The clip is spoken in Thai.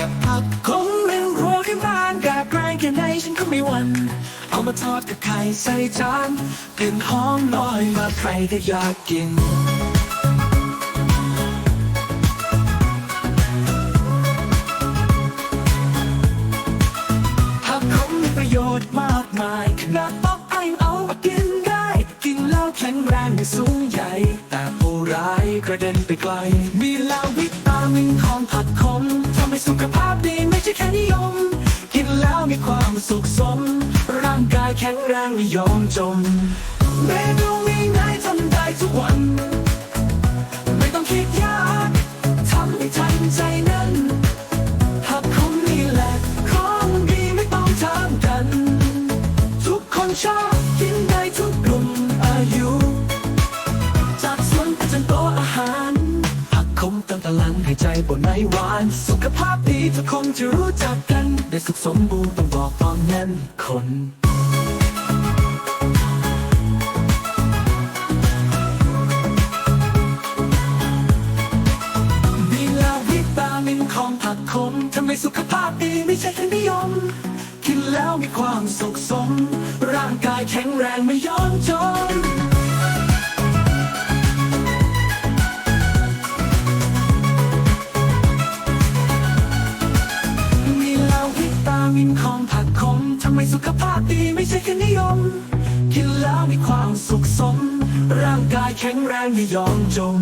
แต่ผักคงเรื่องรัวที่บ้านแกบแกรงแค่ไหนฉันก็ไม่หวันเอามาทอดกับไข่ใส่จานกลิ่นหอมลอยมาใครก็อยากกินผักขมมีประโยชน์มากมายขนาดป๊อกไอเอามากินได้ กินแล้วแข็งแรงไม่สูงใหญ่ แต่ผู้ร้ายกระเด็นไปไกล มีแล้ววิตามิน ขภาพดีไม่ใช่แค่นิยม กินแล้วมีความสุขสม ร่างกายแข็งแรงไม่ยอมจม เมนูง่ เติมพลังให้ใจบนไม่หวาน สุขภาพดีทุกคนจะรู้จักกัน ได้สุขสมบูรณ์ต้องบอกตอนนั้นคนมีล้ววิตามินของผักขมทำให้สุขภาพดีไม่ใช่แค่นิยม กินแล้วมีความสุขสม ร่างกายแข็งแรงไม่ยอมจน กินของผักขมทำให้สุขภาพดีไม่ใช่แค่นิยม กินแล้วมีความสุขสม ร่างกายแข็งแรงไม่ยอมจม